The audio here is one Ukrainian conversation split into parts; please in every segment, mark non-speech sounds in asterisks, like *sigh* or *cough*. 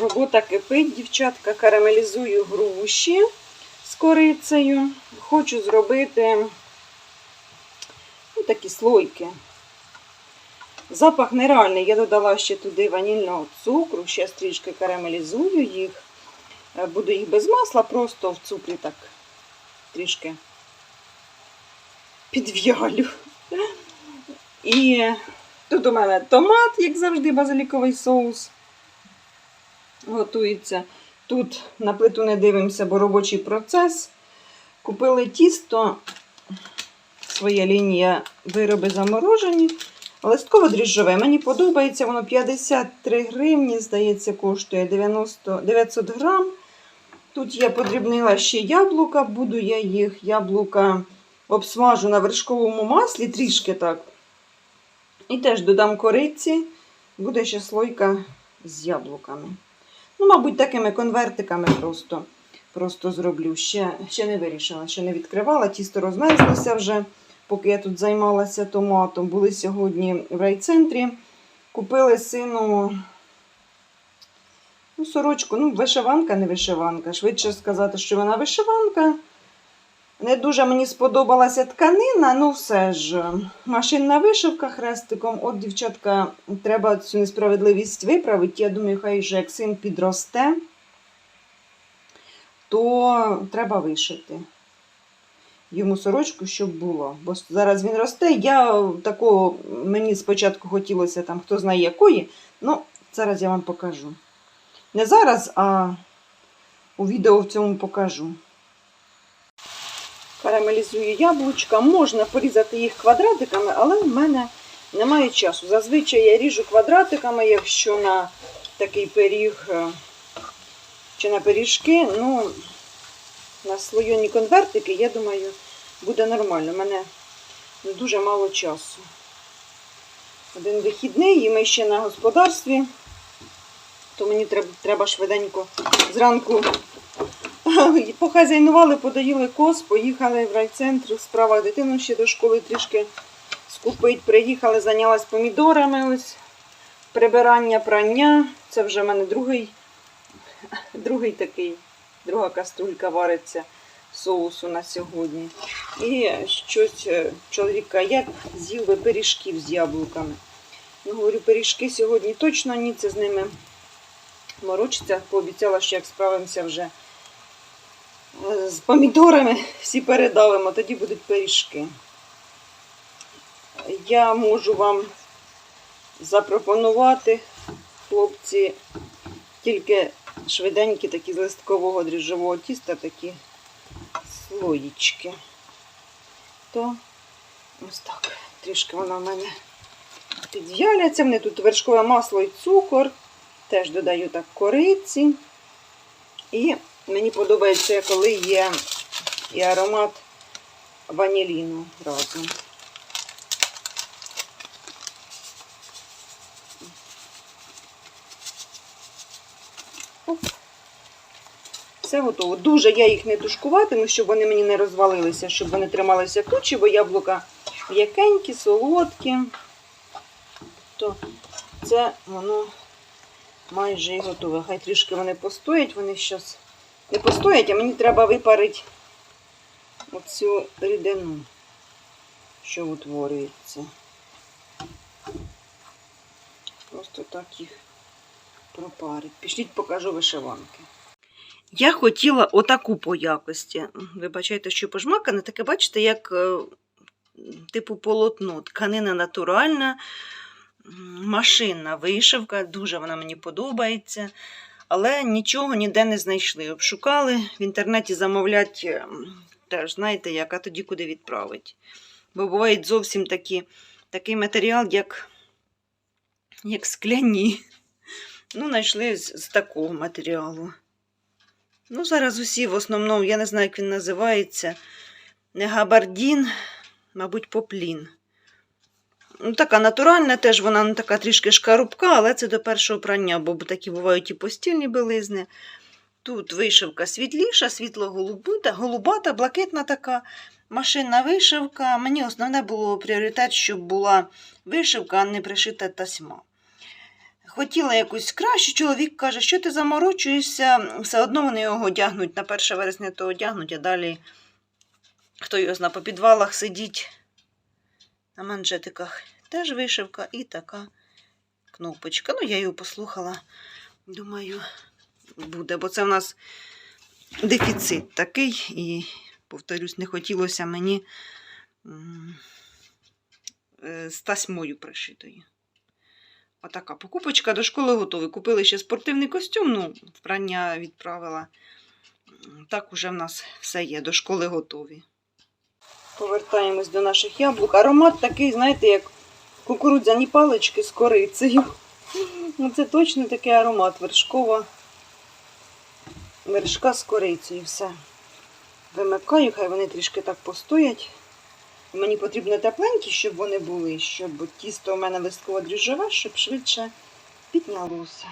Робота кипить, дівчатка, карамелізую груші з корицею. Хочу зробити ну, такі слойки. Запах нереальний. Я додала ще туди ванільного цукру, ще трішки карамелізую їх. Е, Буду їх без масла, просто в цукрі так трішки підв'ялю. І тут у мене томат, як завжди, базиліковий соус готується. Тут на плиту не дивимося, бо робочий процес. Купили тісто, своя лінія вироби заморожені. Листково дріжджове. Мені подобається, воно 53 гривні, здається, коштує 90, 900 грам. Тут я подрібнила ще яблука, буду я їх яблука обсмажу на вершковому маслі трішки так. І теж додам кориці, буде ще слойка з яблуками. Ну, мабуть, такими конвертиками просто, просто зроблю. Ще, ще не вирішила, ще не відкривала. Тісто розмерзлося вже, поки я тут займалася томатом. Були сьогодні в райцентрі. Купили сину ну, сорочку, ну, вишиванка, не вишиванка. Швидше сказати, що вона вишиванка. Не дуже мені сподобалася тканина, ну все ж. Машинна вишивка хрестиком. От, дівчатка, треба цю несправедливість виправити. Я думаю, хай вже як син підросте, то треба вишити йому сорочку, щоб було. Бо зараз він росте. Я такого, мені спочатку хотілося там, хто знає якої. Ну, зараз я вам покажу. Не зараз, а у відео в цьому покажу. Карамелізую яблучка. Можна порізати їх квадратиками, але в мене немає часу. Зазвичай я ріжу квадратиками, якщо на такий пиріг е, чи на пиріжки. Ну, на слойоні конвертики, я думаю, буде нормально. У мене не дуже мало часу. Один вихідний, і ми ще на господарстві, то мені треба швиденько зранку *laughs* Похазяйнували, подаїли коз, поїхали в райцентр в справах дитину ще до школи трішки скупить. Приїхали, зайнялась помідорами. Ось прибирання, прання. Це вже в мене другий, *laughs* другий такий, друга каструлька вариться соусу на сьогодні. І щось е, чоловік каже, як з'їв би пиріжків з яблуками. Ну, говорю, пиріжки сьогодні точно ні, це з ними морочиться. Пообіцяла, що як справимося вже з помідорами всі передавимо, тоді будуть пиріжки. Я можу вам запропонувати, хлопці, тільки швиденькі такі з листкового дріжджового тіста, такі слоїчки. То ось так. Трішки вона в мене підв'яляться. Мені тут вершкове масло і цукор. Теж додаю так кориці. І Мені подобається, коли є і аромат ваніліну разом. Все готово. Дуже я їх не тушкуватиму, щоб вони мені не розвалилися, щоб вони трималися кучі, бо яблука м'якенькі, солодкі. То це воно майже і готове. Хай трішки вони постоять, вони зараз не постоять, а мені треба випарити оцю рідину, що утворюється. Просто так їх пропарить. Пішліть, покажу вишиванки. Я хотіла отаку по якості. Вибачайте, що пожмакане, таке, бачите, як е, типу полотно. Тканина натуральна, машинна вишивка, дуже вона мені подобається але нічого ніде не знайшли. Обшукали, в інтернеті замовлять, ем, теж, знаєте, як, а тоді куди відправить. Бо бувають зовсім такі, такий матеріал, як як скляні. Ну, знайшли з, з такого матеріалу. Ну, зараз усі в основному, я не знаю, як він називається. Не габардін, мабуть, поплін. Ну, Така натуральна, теж вона не така трішки шкарубка, але це до першого прання, бо такі бувають і постільні білизни. Тут вишивка світліша, світло-голубата, голубата, блакитна така машинна вишивка. Мені основне було пріоритет, щоб була вишивка, а не пришита тасьма. хотіла якусь кращу. Чоловік каже, що ти заморочуєшся, все одно вони його одягнуть на 1 вересня, то одягнуть, а далі хто його зна, по підвалах сидіть на манжетиках. Теж вишивка і така кнопочка. Ну, я його послухала. Думаю, буде, бо це в нас дефіцит такий, і, повторюсь, не хотілося мені е, з тасьмою пришитою. Отака покупочка до школи готова. Купили ще спортивний костюм, ну, вбрання відправила. Так уже в нас все є, до школи готові. Повертаємось до наших яблук. Аромат такий, знаєте, як кукурудзяні палички з корицею. Ну, це точно такий аромат вершкова. Вершка з корицею. Все. Вимикаю, хай вони трішки так постоять. Мені потрібно тепленькі, щоб вони були, щоб тісто у мене листково дріжджове, щоб швидше піднялося.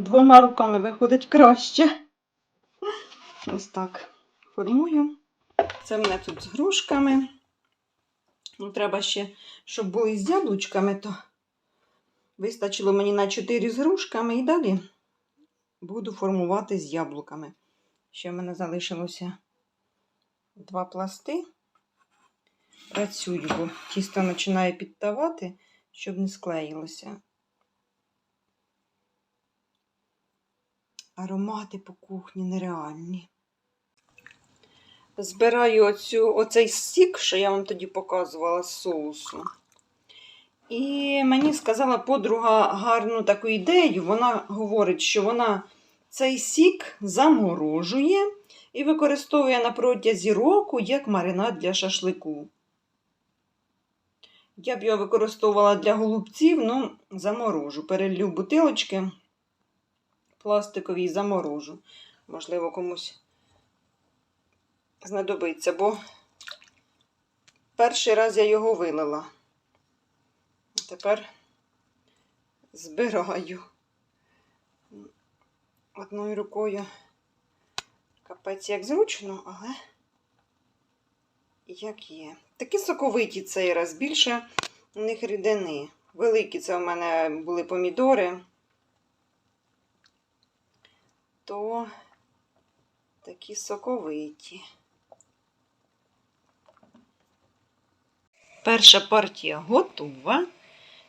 Двома руками виходить краще. Ось так формую. Це мене тут з грушками. Ну, треба ще, щоб були з яблучками, то вистачило мені на 4 з грушками і далі буду формувати з яблуками. Ще в мене залишилося два пласти. Працюю, бо тісто починає підтавати, щоб не склеїлося. Аромати по кухні нереальні. Збираю оцю, оцей сік, що я вам тоді показувала з соусу. І мені сказала подруга гарну таку ідею. Вона говорить, що вона цей сік заморожує і використовує на протязі року як маринад для шашлику. Я б його використовувала для голубців, ну, заморожу. Перелью бутилочки пластиковій заморожу. Можливо, комусь знадобиться, бо перший раз я його вилила. Тепер збираю одною рукою. Капець як зручно, але як є. Такі соковиті цей раз, більше у них рідини. Великі це у мене були помідори. То такі соковиті. Перша партія готова.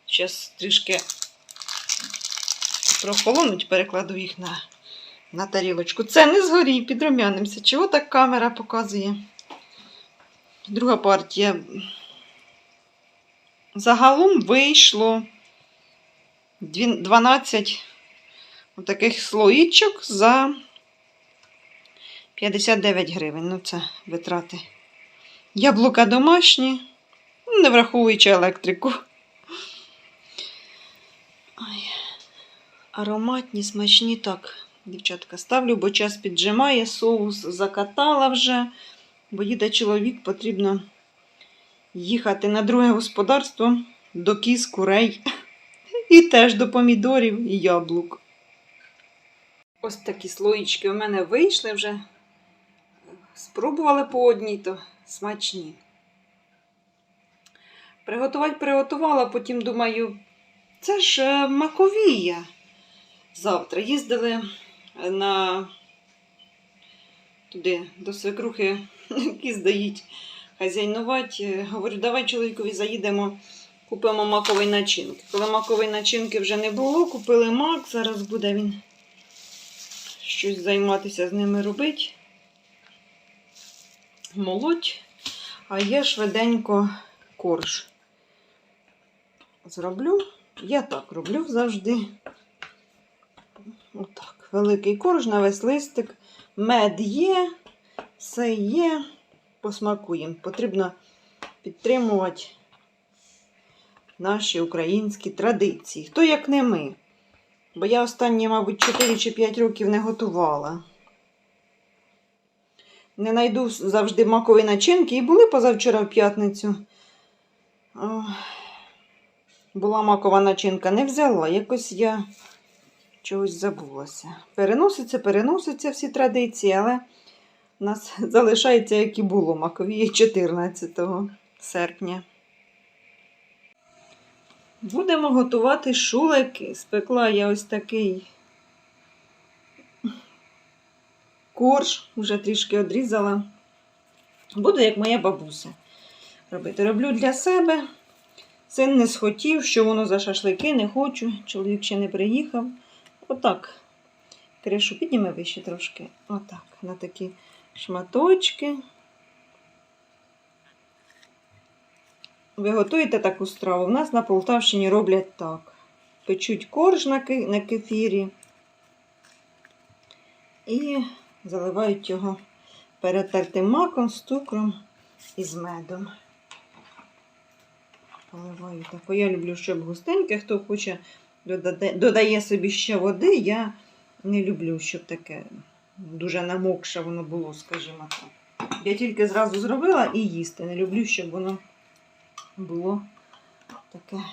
Зараз трішки прохолонуть, перекладу їх на, на тарілочку. Це не згорій, підрумянимося. Чого так камера показує? Друга партія. Загалом вийшло 12 таких слоїчок за 59 гривень. Ну, це витрати. Яблука домашні, не враховуючи електрику. Ой. Ароматні, смачні так. Дівчатка, ставлю, бо час піджимає, соус закатала вже, бо їде чоловік, потрібно їхати на друге господарство до кіз, курей і теж до помідорів і яблук. Ось такі слоїчки у мене вийшли вже. Спробували по одній, то смачні. Приготувати приготувала, потім думаю, це ж е, маковія. Завтра їздили на туди до свекрухи, *laughs* які здають хазяйнувати. Говорю, давай чоловікові заїдемо, купимо макової начинки. Коли макової начинки вже не було, купили мак, зараз буде він щось займатися з ними робити. Молоть, а я швиденько корж зроблю. Я так роблю завжди. Отак. Великий корж на весь листик. Мед є, все є. Посмакуємо. Потрібно підтримувати наші українські традиції. Хто як не ми. Бо я останні, мабуть, 4 чи 5 років не готувала. Не найду завжди макові начинки. І були позавчора в п'ятницю. Була макова начинка, не взяла. Якось я чогось забулася. Переноситься, переноситься всі традиції, але у нас *laughs* залишається, як і було, макові 14 серпня. Будемо готувати шулики. Спекла я ось такий корж, вже трішки одрізала. Буду, як моя бабуся робити. Роблю для себе. Син не схотів, що воно за шашлики, не хочу. Чоловік ще не приїхав. Отак. Кришу підніме вище трошки. Отак. На такі шматочки. Ви готуєте таку страву? У нас на Полтавщині роблять так. Печуть корж на кефірі і заливають його перетертим маком з цукром і з медом. Поливаю так. Бо Я люблю, щоб густеньке. Хто хоче, додає, додає собі ще води. Я не люблю, щоб таке дуже намокше воно було, скажімо так. Я тільки зразу зробила і їсти. Не люблю, щоб воно було таке,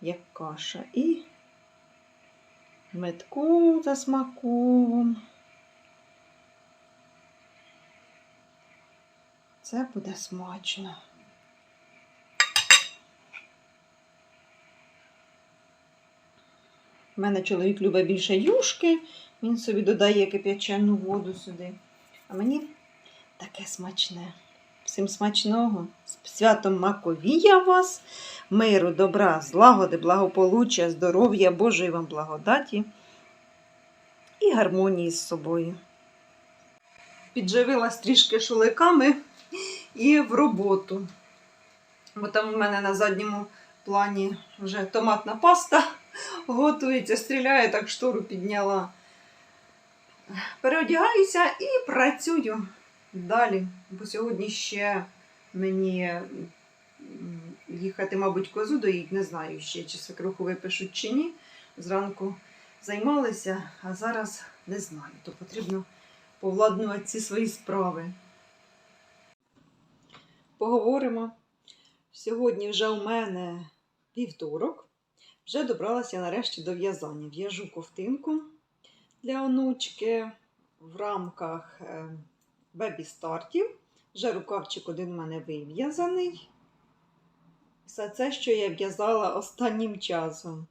як каша. І метку за смаком. Це буде смачно. У мене чоловік любить більше юшки, він собі додає кип'ячену воду сюди. А мені таке смачне. Всім смачного, з святом Маковія вас, миру, добра, злагоди, благополуччя, здоров'я, Божої вам благодаті і гармонії з собою. Підживилась трішки шуликами і в роботу. Бо там у мене на задньому плані вже томатна паста готується, стріляє, так штору підняла. Переодягаюся і працюю далі. Бо сьогодні ще мені їхати, мабуть, козу доїть, не знаю ще, чи свекруху випишуть чи ні. Зранку займалися, а зараз не знаю. То потрібно повладнувати ці свої справи. Поговоримо. Сьогодні вже у мене вівторок. Вже добралася нарешті до в'язання. В'яжу ковтинку для онучки в рамках е, бебі-стартів. Вже рукавчик один у мене вив'язаний. Все це, що я в'язала останнім часом.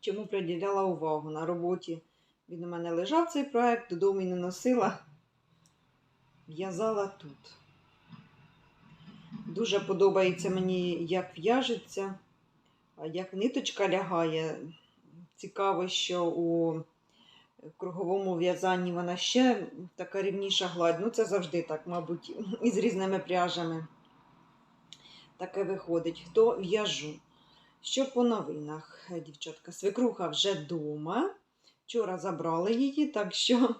Чому приділяла увагу на роботі? Він у мене лежав цей проект, додому і не носила. В'язала тут. Дуже подобається мені, як в'яжеться, як ниточка лягає. Цікаво, що у круговому в'язанні вона ще така рівніша гладь. Ну, це завжди так, мабуть, *laughs* із різними пряжами. Таке виходить. То в'яжу. Що по новинах, дівчатка? Свекруха вже вдома. Вчора забрали її, так що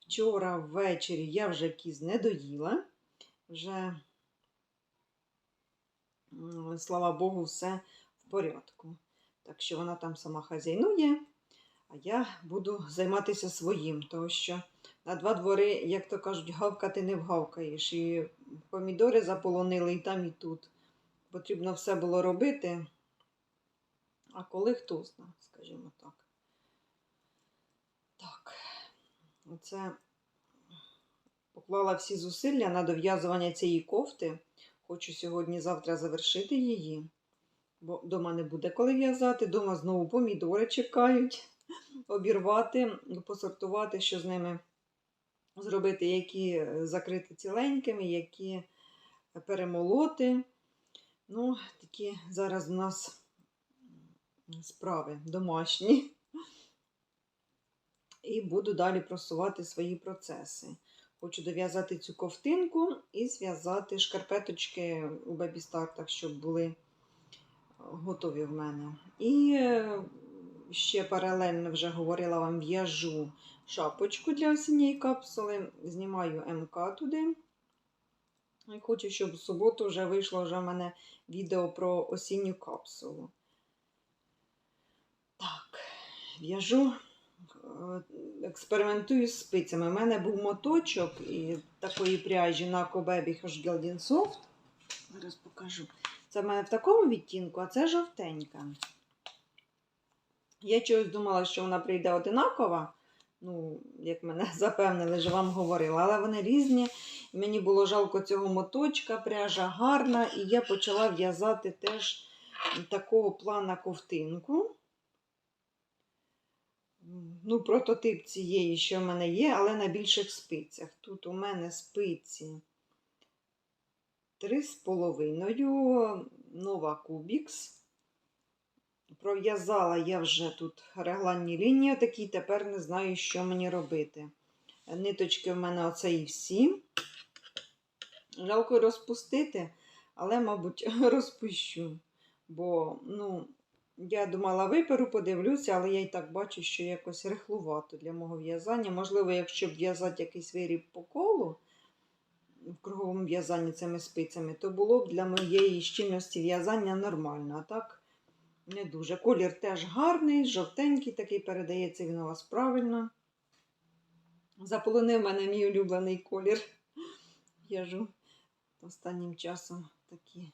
вчора ввечері я вже кіз не доїла. Вже, слава Богу, все в порядку. Так що вона там сама хазяйнує, а я буду займатися своїм, тому що на два двори, як то кажуть, гавкати не вгавкаєш. І помідори заполонили і там, і тут. Потрібно все було робити. А коли хто зна, скажімо так. Так, оце поклала всі зусилля на дов'язування цієї кофти. Хочу сьогодні-завтра завершити її, бо дома не буде коли в'язати. Дома знову помідори чекають, обірвати, посортувати, що з ними зробити, які закрити ціленькими, які перемолоти. Ну, такі зараз у нас справи домашні. І буду далі просувати свої процеси. Хочу дов'язати цю ковтинку і зв'язати шкарпеточки у бебі-стартах, щоб були готові в мене. І е, ще паралельно вже говорила вам, в'яжу шапочку для осінньої капсули, знімаю МК туди. І хочу, щоб в суботу вже вийшло вже в мене відео про осінню капсулу. Так, в'яжу, е, експериментую з спицями. У мене був моточок і такої пряжі на Кобебі Hoshgeldin Soft. Зараз покажу. Це в мене в такому відтінку, а це жовтенька. Я чогось думала, що вона прийде одинакова. Ну, як мене *laughs* запевнили, що вам говорила, але вони різні. Мені було жалко цього моточка, пряжа гарна, і я почала в'язати теж такого плана ковтинку. Ну, прототип цієї, що в мене є, але на більших спицях. Тут у мене спиці 3,5 нова Кубікс. Пров'язала я вже тут регланні лінії такі, тепер не знаю, що мені робити. Ниточки в мене оце і всі. Жалко розпустити, але, мабуть, *laughs* розпущу. Бо, ну, я думала, виперу, подивлюся, але я і так бачу, що якось рихлувато для мого в'язання. Можливо, якщо б в'язати якийсь виріб по колу в круговому в'язанні цими спицями, то було б для моєї щільності в'язання нормально. А так, не дуже. Колір теж гарний, жовтенький, такий передається він у вас правильно. Заполонив мене мій улюблений колір. В'яжу останнім часом такі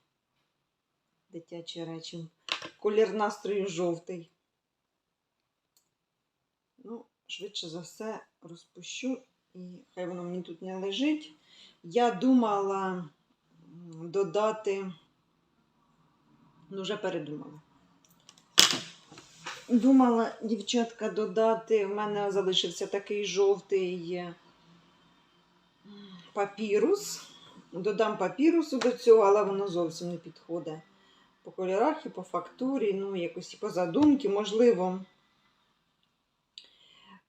дитячі речі. Колір настрою жовтий. Ну, швидше за все, розпущу, і хай воно мені тут не лежить. Я думала додати, ну, вже передумала. Думала, дівчатка, додати. В мене залишився такий жовтий папірус. Додам папірусу до цього, але воно зовсім не підходить по кольорах і по фактурі, ну, якось і по задумці, можливо.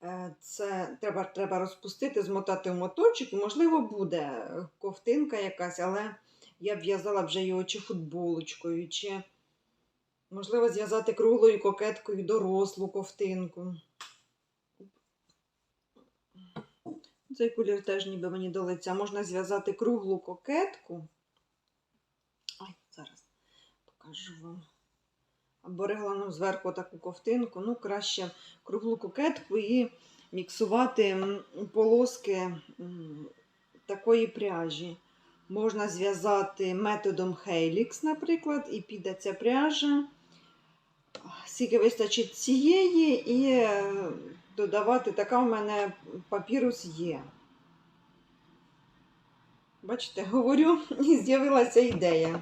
е, Це треба, треба розпустити, змотати в моточок, і, можливо, буде ковтинка якась, але я в'язала вже його чи футболочкою, чи, можливо, зв'язати круглою кокеткою дорослу ковтинку. Цей колір теж ніби мені до лиця. Можна зв'язати круглу кокетку. Ай, зараз покажу вам. Або регланом зверху таку ковтинку. Ну, краще круглу кокетку і міксувати полоски такої пряжі. Можна зв'язати методом Helix, наприклад, і піде ця пряжа. Скільки вистачить цієї, і е, додавати, така в мене папірус є. Бачите, говорю, і з'явилася ідея.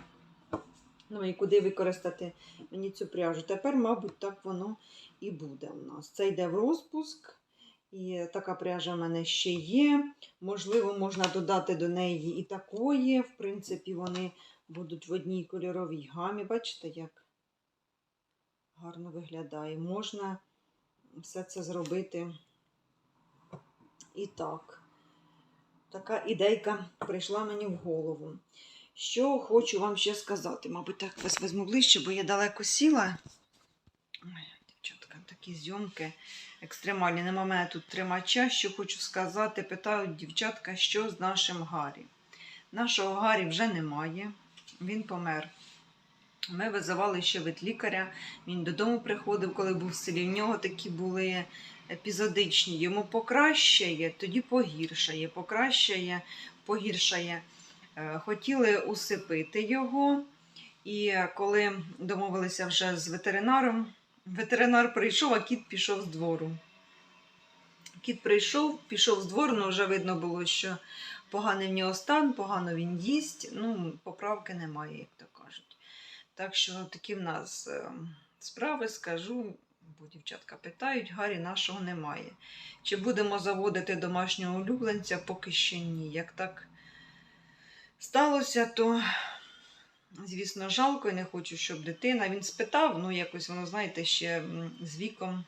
Ну і куди використати мені цю пряжу. Тепер, мабуть, так воно і буде у нас. Це йде в розпуск. І така пряжа в мене ще є. Можливо, можна додати до неї і такої. В принципі, вони будуть в одній кольоровій гамі. Бачите, як гарно виглядає. Можна все це зробити і так. Така ідейка прийшла мені в голову. Що хочу вам ще сказати? Мабуть, так вас візьму ближче, бо я далеко сіла. Ой, дівчатка, такі зйомки екстремальні. Нема мене тут тримача. Що хочу сказати, питають дівчатка, що з нашим Гаррі. Нашого Гаррі вже немає. Він помер. Ми визивали ще від лікаря. Він додому приходив, коли був в селі. В нього такі були епізодичні. Йому покращає, тоді погіршає, покращає, погіршає. Е, Хотіли усипити його. І коли домовилися вже з ветеринаром, ветеринар прийшов, а кіт пішов з двору. Кіт прийшов, пішов з двору, ну вже видно було, що поганий в нього стан, погано він їсть. Ну, поправки немає, як то кажуть. Так що такі в нас е, справи, скажу, бо дівчатка питають, Гаррі нашого немає. Чи будемо заводити домашнього улюбленця? Поки ще ні. Як так сталося, то, звісно, жалко і не хочу, щоб дитина. Він спитав, ну якось воно, знаєте, ще з віком.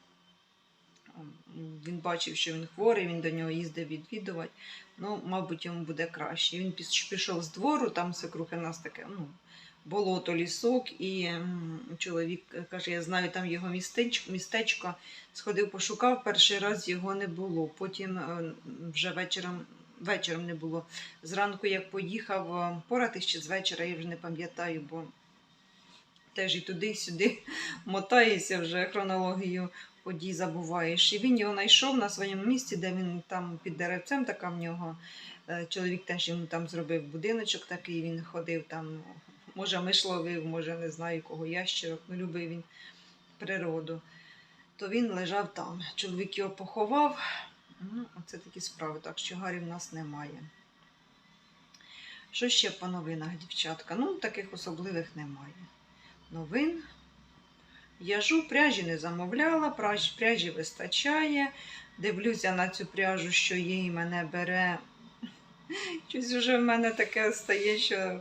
Він бачив, що він хворий, він до нього їздив відвідувати. Ну, мабуть, йому буде краще. Він пішов з двору, там свекрухи нас таке, ну, болото, лісок, і чоловік каже, я знаю там його містечко, містечко. Сходив, пошукав, перший раз його не було. Потім е, вже вечором, вечором не було. Зранку, як поїхав е, поратись чи з вечора, я вже не пам'ятаю, бо теж і туди, і сюди *laughs* мотаєшся вже хронологію подій забуваєш. І він його знайшов на своєму місці, де він там під деревцем, така в нього. е, Чоловік теж йому там зробив будиночок такий, він ходив там, може, миш ловив, може, не знаю кого ящерок, ну любив він природу. То він лежав там. Чоловік його поховав. Ну, оце такі справи, так що Гарі в нас немає. Що ще по новинах, дівчатка? Ну, таких особливих немає. Новин. В'яжу, пряжі не замовляла, пряжі вистачає. Дивлюся на цю пряжу, що їй мене бере. *laughs* Щось вже в мене таке стає, що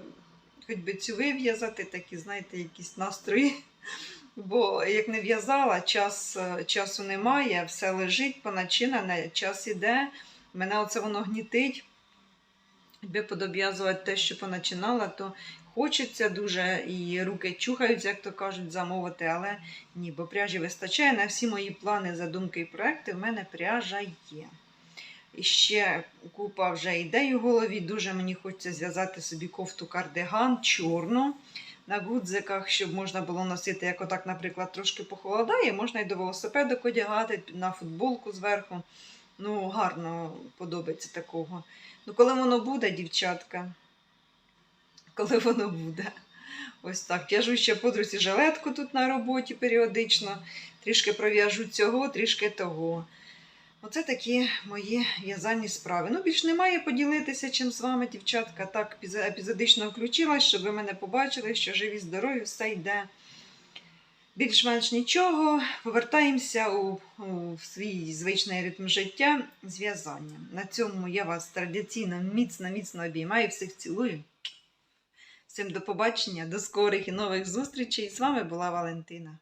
хоч би цю вив'язати, такі, знаєте, якісь настрої. *laughs* Бо як не в'язала, час, е, часу немає, все лежить поначинене, час іде. Мене оце воно гнітить. Якби подоб'язувати те, що поначинала, то хочеться дуже і руки чухаються, як то кажуть, замовити, але ні, бо пряжі вистачає. На всі мої плани, задумки і проекти в мене пряжа є. Ще купа вже ідей у голові. Дуже мені хочеться зв'язати собі кофту кардиган чорну на гудзиках, щоб можна було носити, як отак, наприклад, трошки похолодає, можна і до велосипеду одягати, на футболку зверху. Ну, гарно подобається такого. Ну, коли воно буде, дівчатка, коли воно буде. Ось так. В'яжу ще подрузі жилетку тут на роботі періодично. Трішки пров'яжу цього, трішки того. Оце такі мої в'язальні справи. Ну, більш немає поділитися чим з вами, дівчатка. Так епізодично включилась, щоб ви мене побачили, що живі, здорові, все йде. Більш-менш нічого. Повертаємося у, у свій звичний ритм життя з в'язанням. На цьому я вас традиційно міцно-міцно обіймаю, всіх цілую. Всім до побачення, до скорих і нових зустрічей. З вами була Валентина.